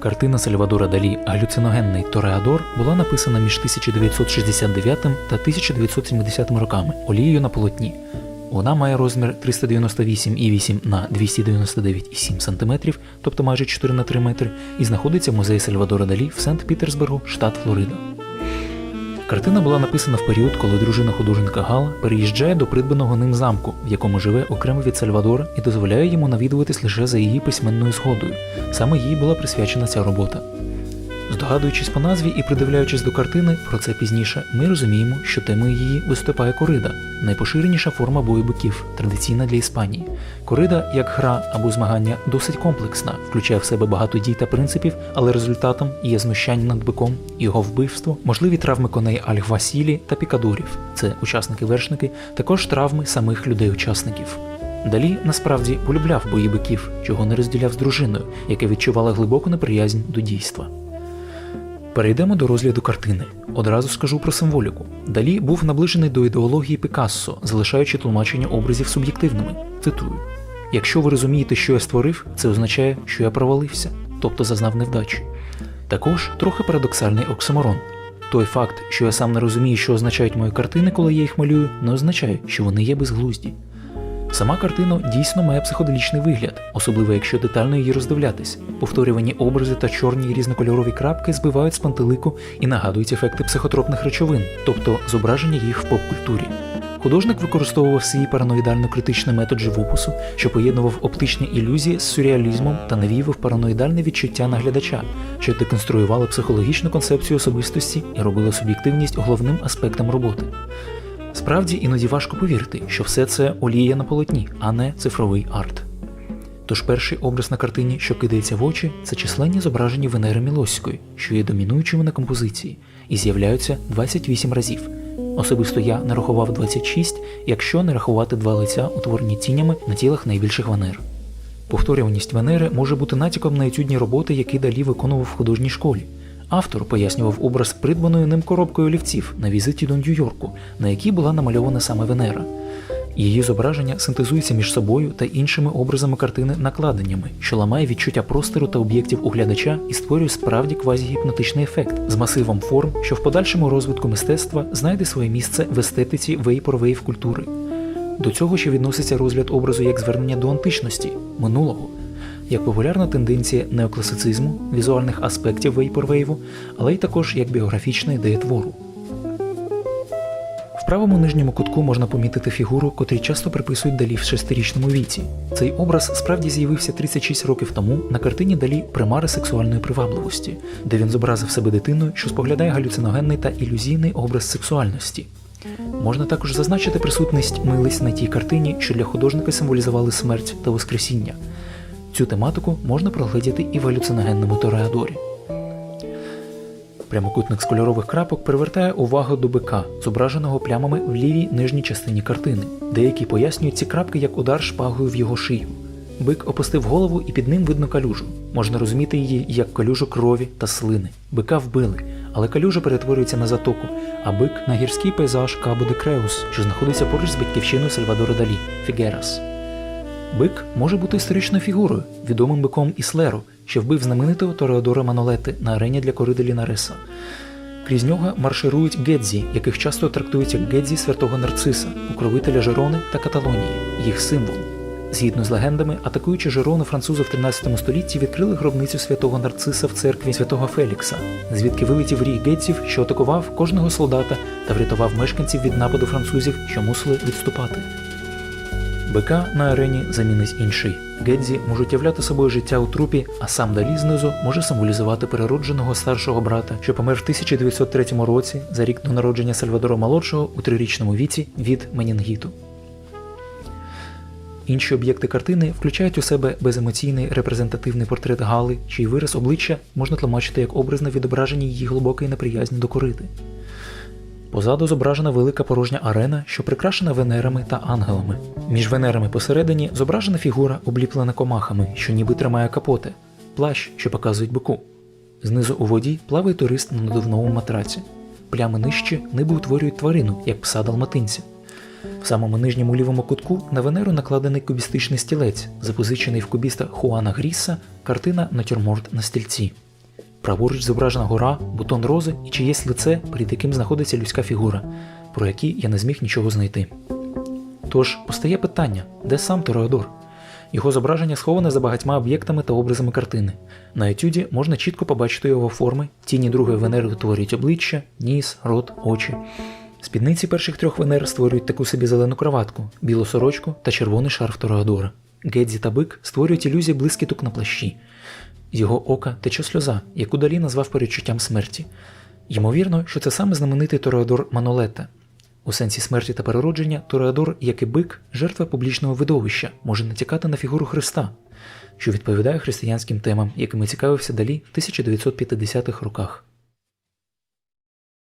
Картина Сальвадора Далі Галюциногенний Тореадор була написана між 1969 та 1970 роками олією на полотні. Вона має розмір 398,8 на 299,7 см, тобто майже 4 на 3 метри, і знаходиться в музеї Сальвадора Далі в Санкт-Пітерсбергу, штат Флорида. Картина була написана в період, коли дружина художника Гала переїжджає до придбаного ним замку, в якому живе окремо від Сальвадора, і дозволяє йому навідуватись лише за її письменною згодою. Саме їй була присвячена ця робота. Здогадуючись по назві і придивляючись до картини, про це пізніше, ми розуміємо, що темою її виступає корида, найпоширеніша форма бою биків, традиційна для Іспанії. Корида, як гра або змагання, досить комплексна, включає в себе багато дій та принципів, але результатом є знущання над биком, його вбивство, можливі травми коней Альгвасілі та пікадорів. Це учасники-вершники, також травми самих людей-учасників. Далі насправді полюбляв бої биків, чого не розділяв з дружиною, яка відчувала глибоку неприязнь до дійства. Перейдемо до розгляду картини. Одразу скажу про символіку. Далі був наближений до ідеології Пікассо, залишаючи тлумачення образів суб'єктивними. Цитую: Якщо ви розумієте, що я створив, це означає, що я провалився, тобто зазнав невдачі. Також трохи парадоксальний оксиморон. Той факт, що я сам не розумію, що означають мої картини, коли я їх малюю, не означає, що вони є безглузді. Сама картина дійсно має психоделічний вигляд, особливо якщо детально її роздивлятись. Повторювані образи та чорні різнокольорові крапки збивають з пантелику і нагадують ефекти психотропних речовин, тобто зображення їх в поп-культурі. Художник використовував свій параноїдально-критичний метод живопису, що поєднував оптичні ілюзії з сюрреалізмом та навіював параноїдальне відчуття наглядача, що деконструювало психологічну концепцію особистості і робило суб'єктивність головним аспектом роботи. Справді іноді важко повірити, що все це олія на полотні, а не цифровий арт. Тож перший образ на картині, що кидається в очі, це численні зображення Венери Мілоської, що є домінуючими на композиції, і з'являються 28 разів. Особисто я нарахував 26, якщо не рахувати два лиця, утворені тінями на тілах найбільших Венер. Повторюваність Венери може бути натяком на етюдні роботи, які далі виконував в художній школі. Автор пояснював образ придбаною ним коробкою олівців на візиті до Нью-Йорку, на якій була намальована саме Венера. Її зображення синтезується між собою та іншими образами картини накладеннями, що ламає відчуття простору та об'єктів у глядача і створює справді квазігіпнотичний ефект з масивом форм, що в подальшому розвитку мистецтва знайде своє місце в естетиці вейпор-вейв культури. До цього ще відноситься розгляд образу як звернення до античності, минулого, як популярна тенденція неокласицизму, візуальних аспектів вейпорвейву, але й також як біографічна ідея твору. В правому нижньому кутку можна помітити фігуру, котрій часто приписують далі в шестирічному віці. Цей образ справді з'явився 36 років тому на картині далі примари сексуальної привабливості, де він зобразив себе дитиною, що споглядає галюциногенний та ілюзійний образ сексуальності. Можна також зазначити присутність милиць на тій картині, що для художника символізували смерть та воскресіння. Цю тематику можна проглядіти і в галюциногенному Тореадорі. Прямокутник з кольорових крапок привертає увагу до бика, зображеного плямами в лівій нижній частині картини. Деякі пояснюють ці крапки як удар шпагою в його шию. Бик опустив голову і під ним видно калюжу. Можна розуміти її як калюжу крові та слини. Бика вбили, але калюжа перетворюється на затоку, а бик на гірський пейзаж Кабо де Креус, що знаходиться поруч з батьківщиною Сальвадора Далі Фігерас. Бик може бути історичною фігурою, відомим биком Іслеру, що вбив знаменитого Тореодора Манолети на арені для кориди Лінареса. Крізь нього марширують гедзі, яких часто трактують як гедзі святого Нарциса, покровителя Жерони та Каталонії, їх символ. Згідно з легендами, атакуючи Жерону, французи в 13 столітті відкрили гробницю святого Нарциса в церкві святого Фелікса, звідки вилетів рій гетців, що атакував кожного солдата та врятував мешканців від нападу французів, що мусили відступати. Бика на арені замінить інший. Гедзі можуть являти собою життя у трупі, а сам далі знизу може символізувати переродженого старшого брата, що помер в 1903 році за рік до народження Сальвадора Молодшого у трирічному віці від менінгіту. Інші об'єкти картини включають у себе беземоційний репрезентативний портрет Гали, чий вираз обличчя можна тлумачити як образне відображення її глибокої неприязні до кориди. Позаду зображена велика порожня арена, що прикрашена венерами та ангелами. Між венерами посередині зображена фігура, обліплена комахами, що ніби тримає капоти, плащ, що показують бику. Знизу у воді плаває турист на надувному матраці. Плями нижче ниби утворюють тварину, як пса далматинця. В самому нижньому лівому кутку на Венеру накладений кубістичний стілець, запозичений в кубіста Хуана Гріса, картина Натюрморт на стільці. Праворуч зображена гора, бутон рози і чиєсь лице, перед яким знаходиться людська фігура, про які я не зміг нічого знайти. Тож постає питання, де сам Тореадор? Його зображення сховане за багатьма об'єктами та образами картини. На етюді можна чітко побачити його форми, тіні другої Венери утворюють обличчя, ніс, рот, очі. Спідниці перших трьох Венер створюють таку собі зелену кроватку, білу сорочку та червоний шарф Тореадора. Гедзі та бик створюють ілюзії блискіток на плащі. Його ока тече сльоза, яку далі назвав передчуттям смерті. Ймовірно, що це саме знаменитий Тореадор Манолета. У сенсі смерті та переродження Тореадор, як і бик, жертва публічного видовища, може натякати на фігуру Христа, що відповідає християнським темам, якими цікавився далі в 1950-х роках.